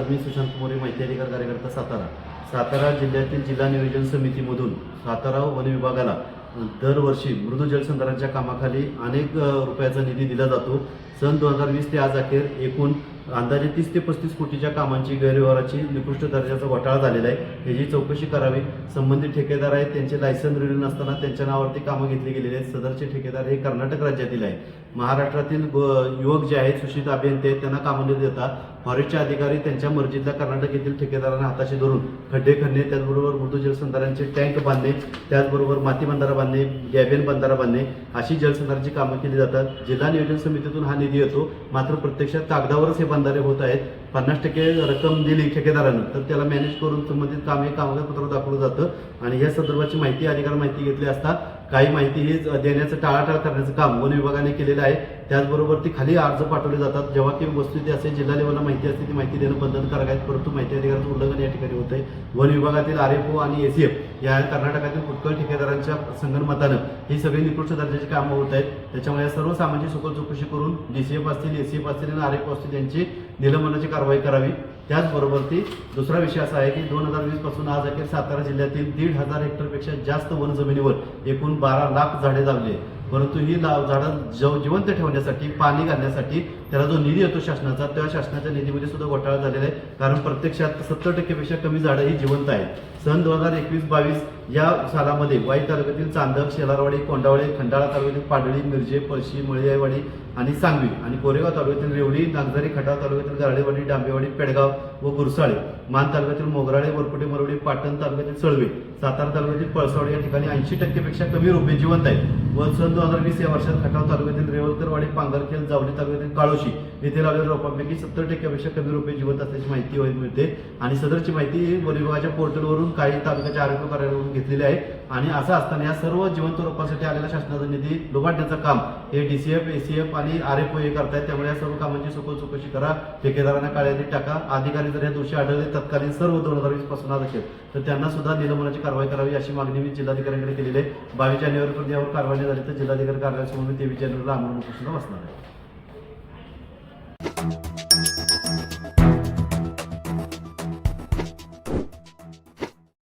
मी सुशांत मोरे माहिती अधिकार कार्यकर्ता सातारा. सातारा जिल्ह्यातील जिल्हा नियोजन समितीमधून सातारा वन विभागाला दरवर्षी मृदू जलसंधारणाच्या कामाखाली अनेक रुपयाचा निधी दिला जातो. सन दोन हजार वीस ते आज अखेर एकूण अंदाजे तीस ते पस्तीस कोटीच्या कामांची गैरव्यवहाराची निकृष्ट दर्जाचा घोटाळा झालेला आहे. याची चौकशी करावी. संबंधित ठेकेदार आहेत. त्यांचे लायसन रिन्यू नसताना त्यांच्या नावावरती कामं घेतली गेलेली आहेत. सदरचे ठेकेदार हे कर्नाटक राज्यातील आहे महाराष्ट्रातील युवक जे आहेत सुशित अभियंते आहेत त्यांना कामं न देता फॉरेस्टचे अधिकारी त्यांच्या मर्जीतल्या कर्नाटक येथील ठेकेदारांना हाताशी धरून खड्डे खणणे त्याचबरोबर मृदू जलसंधारांचे टँक बांधणे त्याचबरोबर माती बंधारा बांधणे गॅबेन बंधारा बांधणे अशी जलसंधारणाची कामं केली जातात. जिल्हा नियोजन समितीतून हा निधी येतो. मात्र प्रत्यक्षात कागदावरच हे बंधारे होत आहेत. पन्नास टक्के रक्कम दिली ठेकेदारानं. तर त्याला मॅनेज करून संबंधित काम हे कागदपत्र दाखवलं जातं. आणि या संदर्भाची माहिती अधिकार माहिती घेतली असता काही माहिती ही देण्याचं टाळाटाळ करण्याचं काम वन विभागाने केलेलं आहे. त्याचबरोबर ती खाली अर्ज पाठवले जातात. जेव्हा की वस्तुस्थिती असेल जिल्हा लेवलला माहिती असते ती माहिती देणं बंधनकारक आहे परंतु माहिती अधिकाराचं उल्लंघन या ठिकाणी होत आहे वन विभागातील आर एफ ओ आणि एसीएफ या कर्नाटकातील फुटकळ ठेकेदारांच्या संगणमतानं ही सगळी निकृष्ट दर्जाची कामं होत आहेत. त्याच्यामुळे सर्व सामाजिक सुखल चौकशी करून डीसीएफ असतील एसीएफ असतील आणि आर एफ ओ असतील यांची निलंबनाची कारवाई करावी. त्याचबरोबर ती दुसरा विषय असा आहे की दोन हजार वीसपासून आज अखेर सातारा जिल्ह्यातील दीड हजार हेक्टरपेक्षा जास्त वन जमिनीवर एकूण बारा लाख झाडे लावली परंतु ही लाव झाडं जव जिवंत ठेवण्यासाठी पाणी घालण्यासाठी त्याला जो निधी येतो शासनाचा त्या शासनाच्या निधीमध्ये सुद्धा घोटाळा झालेला आहे. कारण प्रत्यक्षात सत्तर टक्केपेक्षा कमी झाडं ही जिवंत आहेत. सन दोन हजार एकवीस बावीस या सालामध्ये वाई तालुक्यातील चांदक शेलारवाडी कोंडावळे खंडाळा तालुक्यातील पाडळी मिरजे पळशी मळियावाडी आणि सांगवी आणि कोरेगाव तालुक्यातील रेवडी नागझरी खटाव तालुक्यातील गारडेवाडी डांबेवाडी पेडगाव व गुरसाळे मान तालुक्यातील मोगराळे वरपुटे मरवडी पाटण तालुक्यातील सळवे सातारा तालुक्यातील पळसावडी या ठिकाणी ऐंशी टक्केपेक्षा कमी रोपे जिवंत आहेत. व सन दोन हजार वीस या वर्षात खटाव तालुक्यातील रेवलकरवाडी पांगरखेल जावली तालुक्यातील काळोशी येथे लावलेल्या रोपांपैकी सत्तर टक्क्यापेक्षा कमी रोपे जिवंत असल्याची माहिती होईल मिळते. आणि सदरची माहिती वन विभागाच्या पोर्टलवरून काही तालुक्याच्या आरोग्य कार्यालयावरून घेतलेली आहे. आणि असं असताना या सर्व जिवंत रोपांसाठी आलेल्या शासनाचा निधी लुबाडण्याचं काम हे डीसीएफ एसीएफ आणि आणि आर एफ ओ हे करतायत त्यामुळे या सर्व कामांची सखोल चौकशी करा. ठेकेदारांना काळ्यादी टाका. अधिकारी जर या दोषी आढळले तत्कालीन सर्व दोन हजार वीसपासून असेल तर त्यांना सुद्धा निलंबनाची कारवाई करावी अशी मागणी मी जिल्हाधिकाऱ्यांकडे केलेली आहे. बावीस जानेवारीपर्यंत यावर कारवाई झाली तर जिल्हाधिकारी कार्यालयासमोर मी तेवीस जानेवारीला आमरण उपस्थित बसणार आहे.